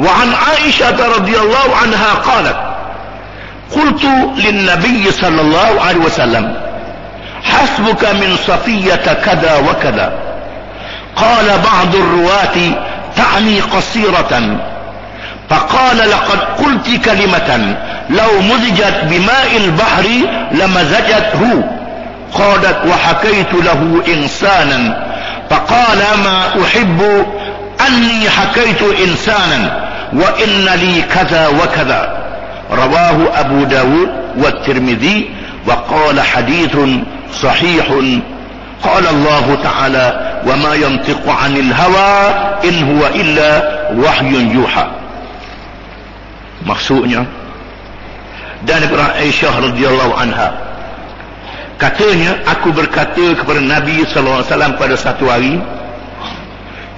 وعن عائشة رضي الله عنها قالت قلت للنبي صلى الله عليه وسلم حسبك من صفية كذا وكذا. قال بعض الرواة تعني قصيرة. فقال لقد قلت كلمة لو مزجت بماء البحر لمزجته. قالت وحكيت له إنسانا. فقال ما أحب أني حكيت إنسانا وإن لي كذا وكذا رواه أبو داود والترمذي وقال حديث صحيح قال الله تعالى وما ينطق عن الهوى إن هو إلا وحي يوحى maksudnya dan Aisyah radhiyallahu anha katanya aku berkata kepada Nabi sallallahu alaihi wasallam pada satu hari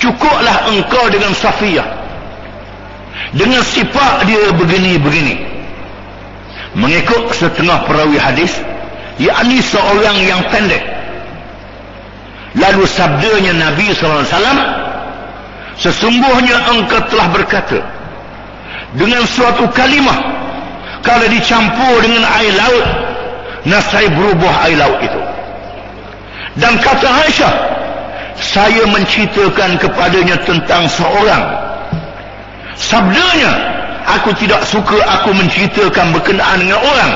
cukuplah engkau dengan Safiyah dengan sifat dia begini-begini. Mengikut setengah perawi hadis yakni seorang yang pendek. Lalu sabdanya Nabi wasallam sesungguhnya engkau telah berkata dengan suatu kalimah kalau dicampur dengan air laut nasai berubah air laut itu. Dan kata Aisyah saya menceritakan kepadanya tentang seorang. Sabdanya aku tidak suka aku menceritakan berkenaan dengan orang.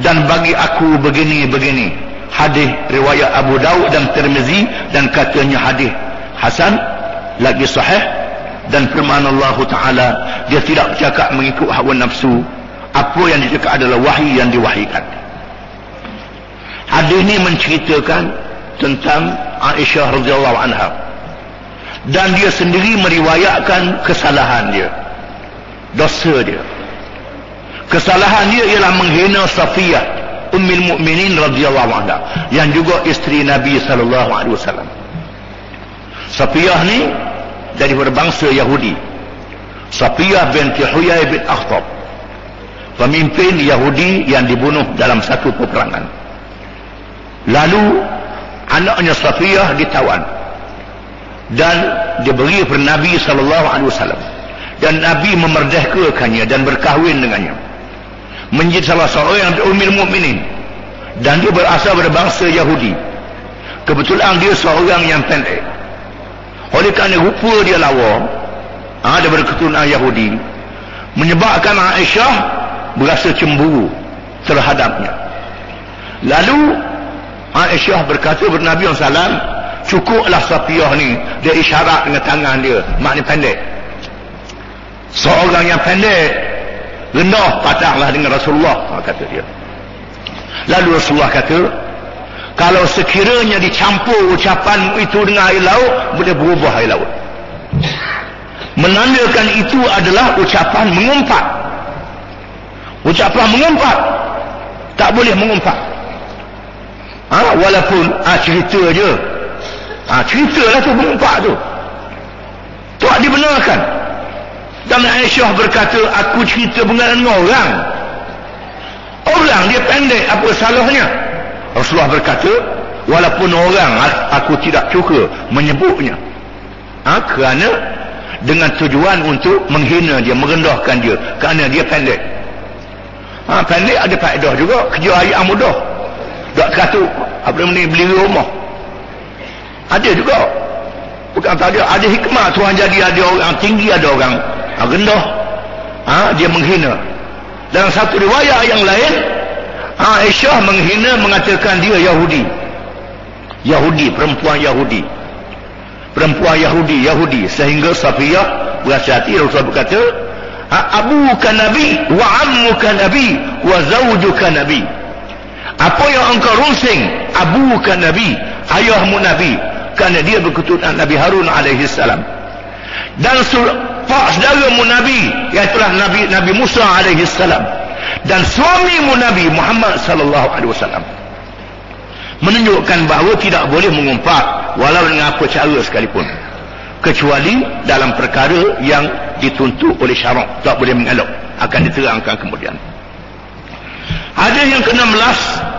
Dan bagi aku begini-begini hadis riwayat Abu Daud dan Tirmizi dan katanya hadis Hasan lagi sahih. Dan firman Allah Ta'ala dia tidak bercakap mengikut hawa nafsu. Apa yang dicakap adalah wahyu yang diwahykan hadis ini menceritakan tentang Aisyah radhiyallahu anha. Dan dia sendiri meriwayatkan kesalahan dia. Dosa dia. Kesalahan dia ialah menghina Safiyah ummul mukminin radhiyallahu anha yang juga isteri Nabi sallallahu alaihi wasallam. Safiyah ni dari berbangsa Yahudi. Safiyah binti Huyai bin Akhtab pemimpin Yahudi yang dibunuh dalam satu peperangan. Lalu anaknya Safiyah ditawan. Dan diberi kepada Nabi sallallahu alaihi wasallam. Dan Nabi memerdekakannya dan berkahwin dengannya. Menjadi salah seorang yang umil mukminin. Dan dia berasal dari bangsa Yahudi. Kebetulan dia seorang yang pendek. Oleh kerana rupa dia lawa ha, daripada keturunan Yahudi menyebabkan Aisyah berasa cemburu terhadapnya. Lalu Aisyah berkata kepada Nabi SAW cukuplah Safiyah ni. Dia isyarat dengan tangan dia maknanya pendek. Seorang yang pendek rendah patahlah dengan Rasulullah kata dia. Lalu Rasulullah kata kalau sekiranya dicampur ucapan itu dengan air laut boleh berubah air laut. Menandakan itu adalah ucapan mengumpat. Ucapan mengumpat. Tak boleh mengumpat ha? walaupun ha, cerita je. Ha, cerita lah tu mengumpat tu. Tak dibenarkan. Dan Aisyah berkata aku cerita mengenai orang. Orang dia pendek apa salahnya? Rasulullah berkata walaupun orang aku tidak suka menyebutnya. Ha? kerana dengan tujuan untuk menghina dia merendahkan dia kerana dia pendek. Ha, pendek ada faedah juga kerja ayam mudah tak kata apa ni beli rumah. Ada juga. Bukan tak ada. Ada hikmah. Tuhan jadi ada orang tinggi ada orang ha, rendah. Ha, dia menghina. Dalam satu riwayat yang lain Aisyah menghina mengatakan dia Yahudi. Yahudi perempuan Yahudi. Perempuan Yahudi Yahudi. Sehingga Safiyah berasa hati Rasulullah berkata abuka nabi wa ammuka nabi wa zawjuka nabi apa yang engkau rungsing abuka nabi? Ayahmu nabi? Kerana dia berketurunan Nabi Harun alaihi salam. Dan pak saudaramu nabi iaitulah nabi Nabi Musa alaihi salam. Dan suamimu Nabi Muhammad sallallahu alaihi wasallam. Menunjukkan bahawa tidak boleh mengumpat walau dengan apa cara sekalipun. Kecuali dalam perkara yang dituntut oleh syarak tak boleh mengelak akan diterangkan kemudian. Hadis yang ke-16